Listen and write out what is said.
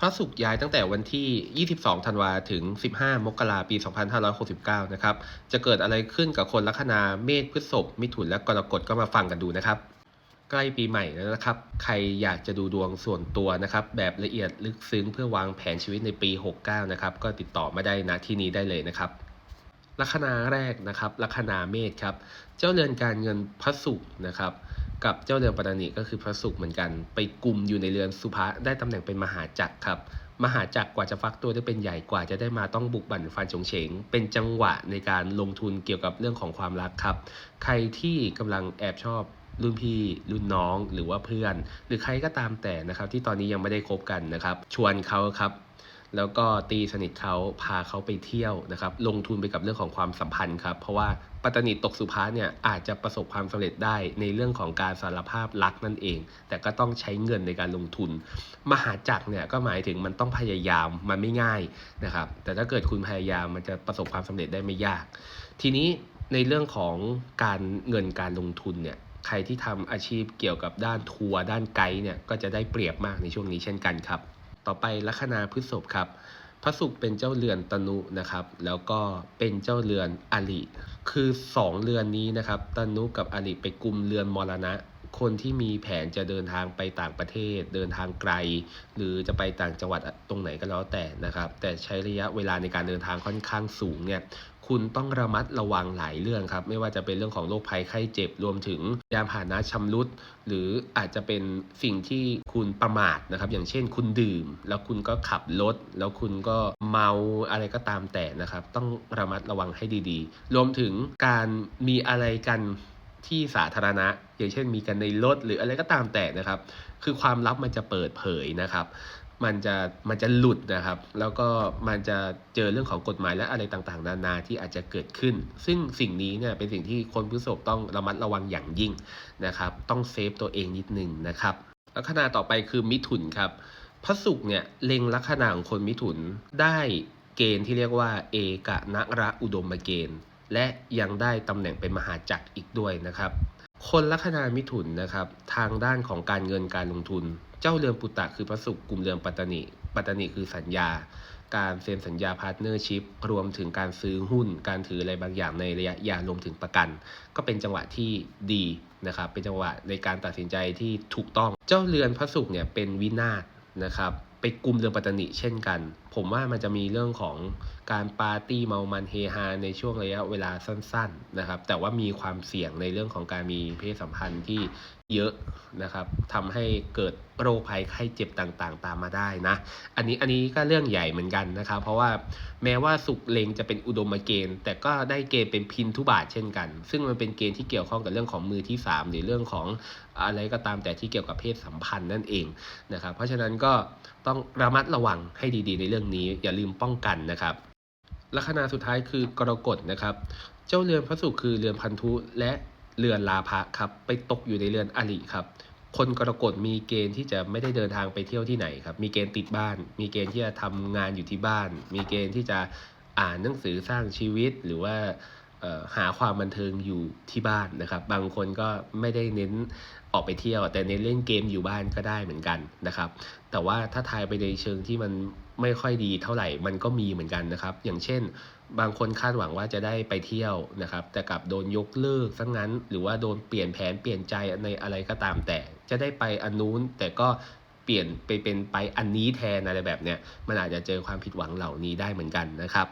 พระศุกร์ย้ายตั้งแต่วันที่ 22 ธันวาถึง 15 มกราปี 2569 นะครับ จะเกิดอะไรขึ้นกับคนลัคนาเมษพฤษภมิถุนและกรกฎก็มาฟังกันดูนะครับ ใกล้ปีใหม่แล้วนะครับ ใครอยากจะดูดวงส่วนตัวนะครับ แบบละเอียดลึกซึ้งเพื่อวางแผนชีวิตในปี 69 นะครับ ก็ติดต่อมาได้นะที่นี้ได้เลยนะครับลัคนาแรกนะครับลัคนาเมษครับ เจ้าเรือนการเงินพระศุกร์นะครับ กับเจ้าเรือนปัตตานีก็คือพระศุกร์เหมือนกัน ไปกลุ่มอยู่ในเรือนสุภะได้ตำแหน่งเป็นมหาจักรครับ มหาจักรกว่าจะฟักตัวได้เป็นใหญ่กว่าจะได้มาต้องบุกบั่นฟันฉงเฉง เป็นจังหวะในการลงทุนเกี่ยวกับเรื่องของความรักครับ ใครที่กำลังแอบชอบรุ่นพี่รุ่นน้องหรือว่าเพื่อน หรือใครก็ตามแต่นะครับ ที่ตอนนี้ยังไม่ได้คบกันนะครับ ชวนเขาครับแล้วก็ตีสนิทเขาพาเขาไปเที่ยวนะครับ ลงทุนไปกับเรื่องของความสัมพันธ์ครับ เพราะว่า ปัตตานีตกสุภาเนี่ยอาจจะประสบความสำเร็จได้ในเรื่องของการสารภาพรักนั่นเอง แต่ก็ต้องใช้เงินในการลงทุน มหาจักรเนี่ยก็หมายถึงมันต้องพยายามมันไม่ง่ายนะครับ แต่ถ้าเกิดคุณพยายามมันจะประสบความสำเร็จได้ไม่ยาก ทีนี้ในเรื่องของการเงินการลงทุนเนี่ยใครที่ทำอาชีพเกี่ยวกับด้านทัวร์ด้านไกด์เนี่ยก็จะได้เปรียบมากในช่วงนี้เช่นกันครับ ต่อไปลัคนาพฤษภครับ พระศุกร์เป็นเจ้าเรือนตนุนะครับ แล้วก็เป็นเจ้าเรือนอริคือสองเรือนนี้นะครับ ตนุกับอริไปกลุ่มเรือนมรณะ คนที่มีแผนจะเดินทางไปต่างประเทศ เดินทางไกล หรือจะไปต่างจังหวัดตรงไหนก็แล้วแต่นะครับ แต่ใช้ระยะเวลาในการเดินทางค่อนข้างสูงเนี่ยคุณต้องระมัดระวังหลายเรื่องครับ ไม่ว่าจะเป็นเรื่องของโรคภัยไข้เจ็บรวมถึงยานพาหนะชำรุด หรืออาจจะเป็นสิ่งที่คุณประมาทนะครับ อย่างเช่นคุณดื่ม แล้วคุณก็ขับรถแล้วคุณก็เมาอะไรก็ตามแต่นะครับ ต้องระมัดระวังให้ดีๆ รวมถึงการมีอะไรกัน ที่สาธารณะ อย่างเช่นมีกันในรถหรืออะไรก็ตามแต่นะครับ คือความลับมันจะเปิดเผยนะครับ มันจะมันจะหลุดนะครับ แล้วก็มันจะเจอเรื่องของกฎหมายและอะไรต่างๆ นานาที่อาจจะเกิดขึ้น ซึ่งสิ่งนี้เนี่ยเป็นสิ่งที่คนพฤษภต้องระมัดระวังอย่างยิ่งนะครับ ต้องเซฟตัวเองนิดนึงนะครับลัคนาต่อไปคือมิถุนครับพระศุกร์เนี่ยเล็งลัคนาของคนมิถุนได้เกณฑ์ที่เรียกว่า เอกนระอุดมเกณฑ์ และยังได้ตำแหน่งเป็นมหาจักรอีกด้วยนะครับ คนลัคนามิถุนนะครับ ทางด้านของการเงินการลงทุน เจ้าเรือนปุตตะคือพระศุกร์กลุ่มเรือนปัตตานีปัตตานีคือสัญญา การเซ็นสัญญาพาร์ทเนอร์ชิพรวมถึงการซื้อหุ้น การถืออะไรบางอย่างในระยะยาวรวมถึงประกัน ก็เป็นจังหวะที่ดีนะครับ เป็นจังหวะในการตัดสินใจที่ถูกต้อง เจ้าเรือนพระศุกร์เนี่ยเป็นวินาศนะครับ ไปกลุ่มเรือนปัตตานีเช่นกันผมว่ามันจะมีเรื่องของการปาร์ตี้เมามันเฮฮาในช่วงระยะเวลาสั้นๆนะครับ แต่ว่ามีความเสี่ยงในเรื่องของการมีเพศสัมพันธ์ที่เยอะนะครับทำให้เกิดโรคภัยไข้เจ็บต่างๆ ตามมาได้นะ อันนี้อันนี้ก็เรื่องใหญ่เหมือนกันนะครับ เพราะว่าแม้ว่าสุกเลงจะเป็นอุดมเกณฑ์ แต่ก็ได้เกณฑ์เป็นพินทุบาทเช่นกัน ซึ่งมันเป็นเกณฑ์ที่เกี่ยวข้องกับเรื่องของมือที่ 3 หรือเรื่องของอะไรก็ตามแต่ที่เกี่ยวกับเพศสัมพันธ์นั่นเองนะครับ เพราะฉะนั้นก็ต้องระมัดระวังให้ดีๆในเรื่องนี้อย่าลืมป้องกันนะครับลัคนาสุดท้ายคือกรกฎนะครับ เจ้าเรือนพระศุกร์คือเรือนพันธุและเรือนลาภะครับไปตกอยู่ในเรือนอริครับ คนกรกฎมีเกณฑ์ที่จะไม่ได้เดินทางไปเที่ยวที่ไหนครับ มีเกณฑ์ติดบ้าน มีเกณฑ์ที่จะทำงานอยู่ที่บ้าน มีเกณฑ์ที่จะอ่านหนังสือสร้างชีวิตหรือว่า หาความบันเทิงอยู่ที่บ้านนะครับ บางคนก็ไม่ได้เน้นออกไปเที่ยว แต่เน้นเล่นเกมอยู่บ้านก็ได้เหมือนกันนะครับ แต่ว่าถ้าทายไปในเชิงที่มันไม่ค่อยดีเท่าไหร่มันก็มีเหมือนกันนะครับ อย่างเช่น บางคนคาดหวังว่าจะได้ไปเที่ยวนะครับ แต่กลับโดนยกเลิกซะงั้น หรือว่าโดนเปลี่ยนแผนเปลี่ยนใจในอะไรก็ตามแต่ จะได้ไปอันนู้นแต่ก็เปลี่ยนไปเป็นไปอันนี้แทนอะไรแบบเนี้ยมันอาจจะเจอความผิดหวังเหล่านี้ได้เหมือนกันนะครับ